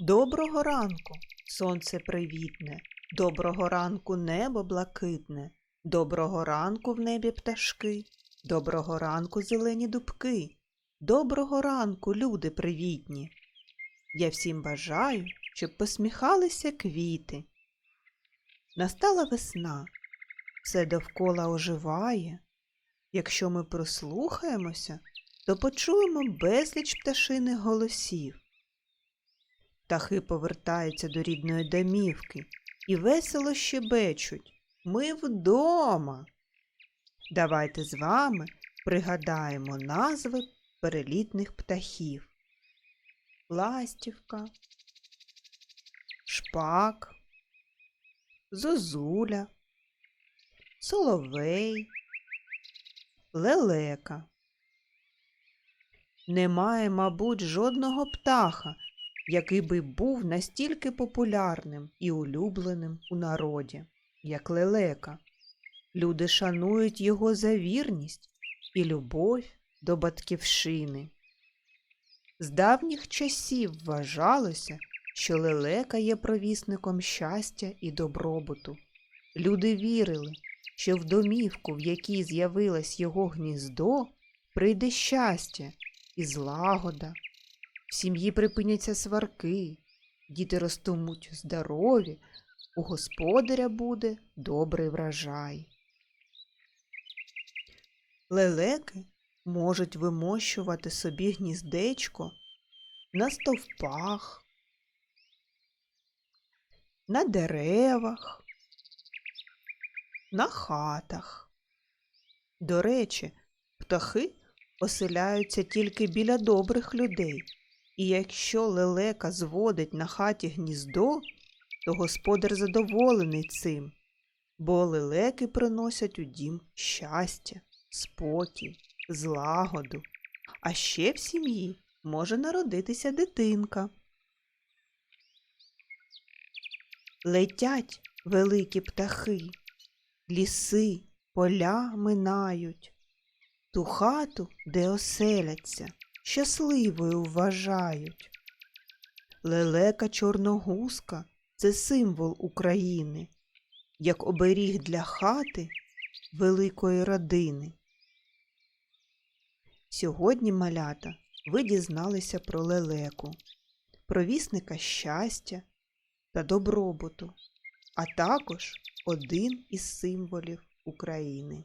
Доброго ранку, сонце привітне, доброго ранку небо блакитне, доброго ранку в небі пташки, доброго ранку зелені дубки, доброго ранку, люди привітні. Я всім бажаю, щоб посміхалися квіти. Настала весна, все довкола оживає. Якщо ми прослухаємося, то почуємо безліч пташиних голосів. Птахи повертаються до рідної домівки і весело щебечуть. Ми вдома. Давайте з вами пригадаємо назви перелітних птахів. Ластівка, шпак, зозуля, соловей, лелека. Немає, мабуть, жодного птаха, який би був настільки популярним і улюбленим у народі, як лелека. Люди шанують його за вірність і любов до батьківщини. З давніх часів вважалося, що лелека є провісником щастя і добробуту. Люди вірили, що в домівку, в якій з'явилось його гніздо, прийде щастя і злагода. Сім'ї припиняться сварки, діти ростимуть здорові, у господаря буде добрий врожай. Лелеки можуть вимощувати собі гніздечко на стовпах, на деревах, на хатах. До речі, птахи оселяються тільки біля добрих людей, і якщо лелека зводить на хаті гніздо, то господар задоволений цим, бо лелеки приносять у дім щастя, спокій, злагоду, а ще в сім'ї може народитися дитинка. Летять великі птахи, ліси, поля минають, ту хату, де оселяться, щасливою вважають. Лелека чорногузка це символ України, як оберіг для хати великої родини. Сьогодні, малята, ви дізналися про лелеку, провісника щастя та добробуту, а також один із символів України.